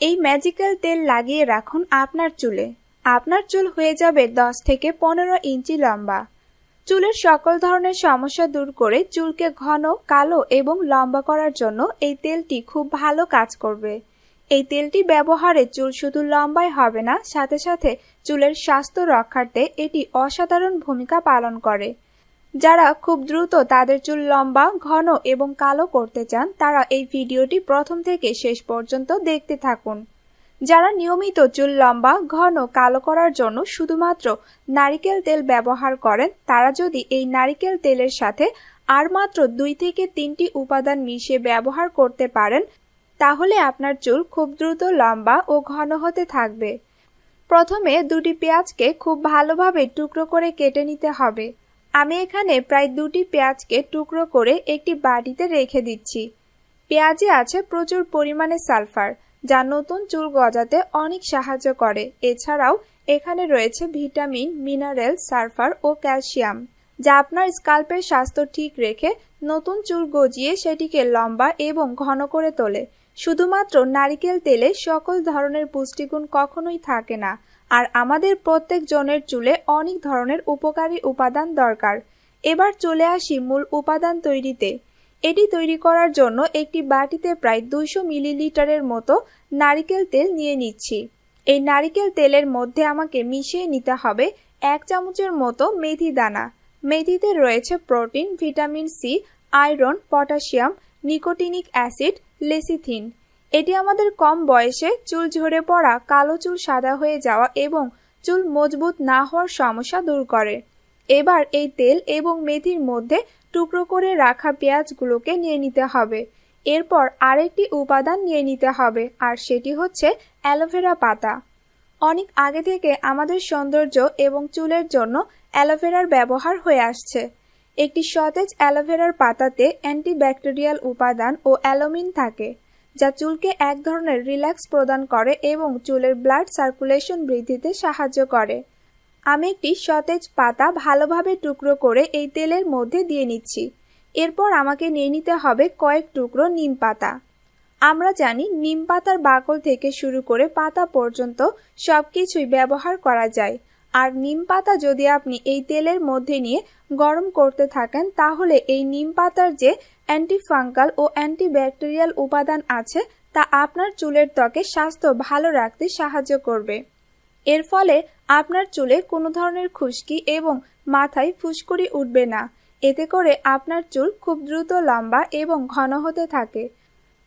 এই ম্যাজিক্যাল তেল লাগিয়ে রাখুন আপনার চুলে। আপনার চুল হয়ে যাবে দশ থেকে পনেরো ইঞ্চি লম্বা। চুলের সকল ধরনের সমস্যা দূর করে চুলকে ঘন, কালো এবং লম্বা করার জন্য এই তেলটি খুব ভালো কাজ করবে। এই তেলটি ব্যবহারে চুল শুধু লম্বাই হবে না, সাথে সাথে চুলের স্বাস্থ্য রক্ষার্থে এটি অসাধারণ ভূমিকা পালন করে। যারা খুব দ্রুত তাদের চুল লম্বা, ঘন এবং কালো করতে চান, তারা এই ভিডিওটি প্রথম থেকে শেষ পর্যন্ত দেখতে থাকুন। যারা নিয়মিত চুল লম্বা, ঘন, কালো করার জন্য শুধুমাত্র নারিকেল তেল ব্যবহার করেন, তারা যদি এই নারিকেল তেলের সাথে আর মাত্র দুই থেকে তিনটি উপাদান মিশিয়ে ব্যবহার করতে পারেন, তাহলে আপনার চুল খুব দ্রুত লম্বা ও ঘন হতে থাকবে। প্রথমে দুটি পেঁয়াজকে খুব ভালোভাবে টুকরো করে কেটে নিতে হবে। আমি এখানে প্রায় দুটি পেঁয়াজকে টুকরো করে একটি বাটিতে রেখে দিচ্ছি। পেঁয়াজে আছে প্রচুর পরিমাণে সালফার, যা নতুন চুল গজাতে অনেক সাহায্য করে। এছাড়াও এখানে রয়েছে ভিটামিন, মিনারেল, সালফার ও ক্যালসিয়াম, যা আপনার স্কাল্পের স্বাস্থ্য ঠিক রেখে নতুন চুল গজিয়ে সেটিকে লম্বা এবং ঘন করে তোলে। শুধুমাত্র নারিকেল তেলে সকল ধরনের পুষ্টিগুণ কখনোই থাকে না। আর আমাদের প্রত্যেক জনের চুলে অনেক ধরনের উপকারী উপাদান দরকার। এবার চলে আসি মূল উপাদান তৈরিতে। এটি তৈরি করার জন্য একটি বাটিতে প্রায় দুইশো মিলিলিটারের মতো নারিকেল তেল নিয়ে নিচ্ছি। এই নারিকেল তেলের মধ্যে আমাকে মিশিয়ে নিতে হবে এক চামচের মতো মেথি দানা। মেথিতে রয়েছে protein, vitamin C, iron, potassium, nicotinic acid, lecithin. এটি আমাদের কম বয়সে চুল ঝরে পড়া কালো চুল সাদা হয়ে যাওয়া এবং চুল মজবুত না হওয়ার সমস্যা দূর করে। এবার এই তেল এবং মেথির মধ্যে টুকরো করে রাখা পেঁয়াজগুলোকে নিয়ে নিতে হবে। এরপর আরেকটি উপাদান নিয়ে নিতে হবে, আর সেটি হচ্ছে অ্যালোভেরা পাতা। অনেক আগে থেকে আমাদের সৌন্দর্য এবং চুলের জন্য অ্যালোভেরার ব্যবহার হয়ে আসছে। একটি সতেজ অ্যালোভেরার পাতাতে অ্যান্টিব্যাকটেরিয়াল উপাদান ও অ্যালোমিন থাকে। যা চুলকে এক ধরনের রিল্যাক্স প্রদান করে এবং চুলের ব্লাড সার্কুলেশন বৃদ্ধিতে সাহায্য করে। আমি একটি সতেজ পাতা ভালোভাবে টুকরো করে এই তেলের মধ্যে দিয়ে নিচ্ছি। এরপর আমাকে নিয়ে নিতে হবে কয়েক টুকরো নিম পাতা। আমরা জানি নিম পাতার বাকল থেকে শুরু করে পাতা পর্যন্ত সবকিছুই ব্যবহার করা যায়। আর নিম পাতা যদি আপনি এই তেলের মধ্যে নিয়ে গরম করতে থাকেন, তাহলে এই নিম পাতার যে অ্যান্টিফাঙ্গাল ও অ্যান্টিব্যাকটেরিয়াল উপাদান আছে, তা আপনার চুলের ত্বকে স্বাস্থ্য ভালো রাখতে সাহায্য করবে। এর ফলে আপনার চুলে কোনো ধরনের খুশকি এবং মাথায় ফুসকুড়ি উঠবে না। এতে করে আপনার চুল খুব দ্রুত লম্বা এবং ঘন হতে থাকে।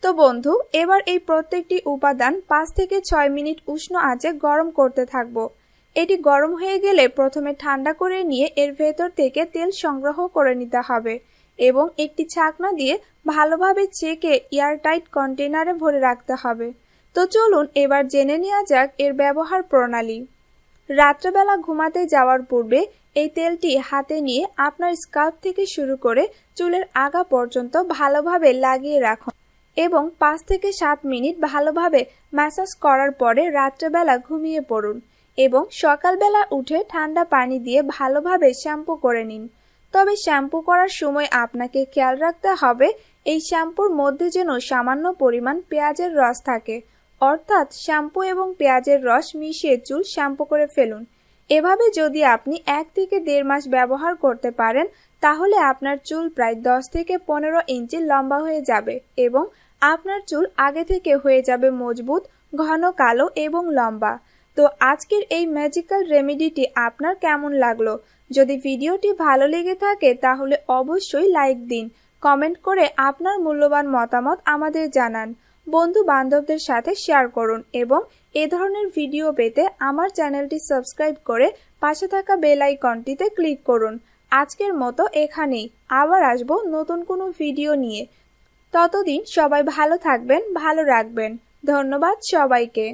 তো বন্ধু, এবার এই প্রত্যেকটি উপাদান পাঁচ থেকে ছয় মিনিট উষ্ণ আঁচে গরম করতে থাকব। এটি গরম হয়ে গেলে প্রথমে ঠান্ডা করে নিয়ে এর ভেতর থেকে তেল সংগ্রহ করে নিতে হবে এবং একটি ছাকনা দিয়ে ভালোভাবে চেকে এয়ারটাইট কন্টেনারে ভরে রাখতে হবে। তো চলুন এবার জেনে নেওয়া যাক এর ব্যবহার প্রণালী। রাত্রেবেলা ঘুমাতে যাওয়ার পূর্বে এই তেলটি হাতে নিয়ে আপনার স্কাল্প থেকে শুরু করে চুলের আগা পর্যন্ত ভালোভাবে লাগিয়ে রাখুন এবং পাঁচ থেকে সাত মিনিট ভালোভাবে ম্যাসাজ করার পরে রাত্রেবেলা ঘুমিয়ে পড়ুন। এবং সকালবেলা উঠে ঠান্ডা পানি দিয়ে ভালোভাবে শ্যাম্পু করে নিন। তবে শ্যাম্পু করার সময় আপনাকে খেয়াল রাখতে হবে, এই শ্যাম্পুর মধ্যে যেন সামান্য পরিমাণ পেঁয়াজের রস থাকে। অর্থাৎ শ্যাম্পু এবং পেঁয়াজের রস মিশিয়ে চুল শ্যাম্পু করে ফেলুন। এভাবে যদি আপনি এক থেকে দেড় মাস ব্যবহার করতে পারেন, তাহলে আপনার চুল প্রায় দশ থেকে পনেরো ইঞ্চি লম্বা হয়ে যাবে এবং আপনার চুল আগে থেকে হয়ে যাবে মজবুত, ঘন, কালো এবং লম্বা। তো আজকের এই ম্যাজিক্যাল রেমেডিটি আপনার কেমন লাগল? যদি ভিডিওটি ভালো লেগে থাকে, তাহলে অবশ্যই লাইক দিন। কমেন্ট করে আপনার মূল্যবান মতামত আমাদের জানান। বন্ধু বান্ধবদের সাথে শেয়ার করুন এবং এ ধরনের ভিডিও পেতে আমার চ্যানেলটি সাবস্ক্রাইব করে পাশে থাকা বেল আইকনটিতে ক্লিক করুন। আজকের মতো এখানেই। আবার আসব নতুন কোনো ভিডিও নিয়ে। ততদিন সবাই ভালো থাকবেন, ভালো রাখবেন। ধন্যবাদ সবাইকে।